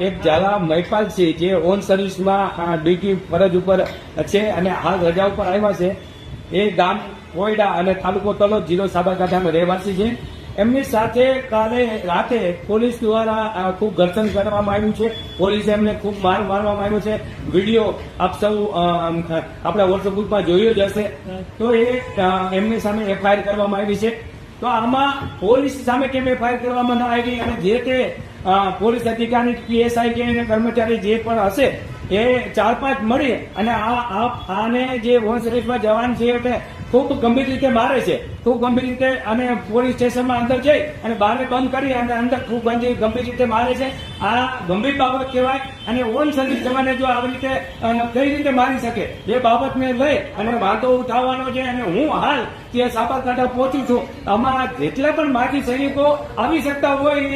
એક ઝાલા છે જે ઓન સર્વિસમાં ડ્યુટી ફરજ ઉપર છે અને હાલ રજા ઉપર આવ્યા છે. એ ગામ કોયડા અને તાલુકો તલોદ જિલ્લો સાબરકાંઠાનો રહેવાસી છે. એમની સાથે કાલે રાતે પોલીસ દ્વારા ખૂબ ઘર્ષણ કરવામાં આવ્યું છે. પોલીસે એમને ખૂબ માર મારવામાં આવ્યો છે. વીડિયો આપ સૌ આપણા વોટ્સઅપ ગ્રુપમાં જોયો જ હશે. તો એ એમની સામે એફઆઈઆર કરવામાં આવી છે. તો આમાં પોલીસ સામે કેમ એફઆઈઆર કરવામાં ન આવી અને જે તે પોલીસ અધિકારી પીએસઆઈ કે કર્મચારી જે પણ હશે એ ચાર પાંચ મળી અને આ આને જે સર્વિસમાં જવાન છે એટલે ખૂબ ગંભીર રીતે મારે છે. ખૂબ ગંભીર રીતે અને પોલીસ સ્ટેશનમાં અંદર જઈ અને બહારને બંધ કરી અને અંદર ખૂબ ગંભીર રીતે મારે છે. આ ગંભીર બાબત કહેવાય અને ઓન સર્વિસ જવાને જો આવી રીતે કઈ રીતે મારી શકે, એ બાબતને લઈ અને વાંધો ઉઠાવવાનો છે અને હું હાલ ત્યાં સાબરકાંઠા પહોંચું છું. અમારા જેટલા પણ માજી સૈનિકો આવી શકતા હોય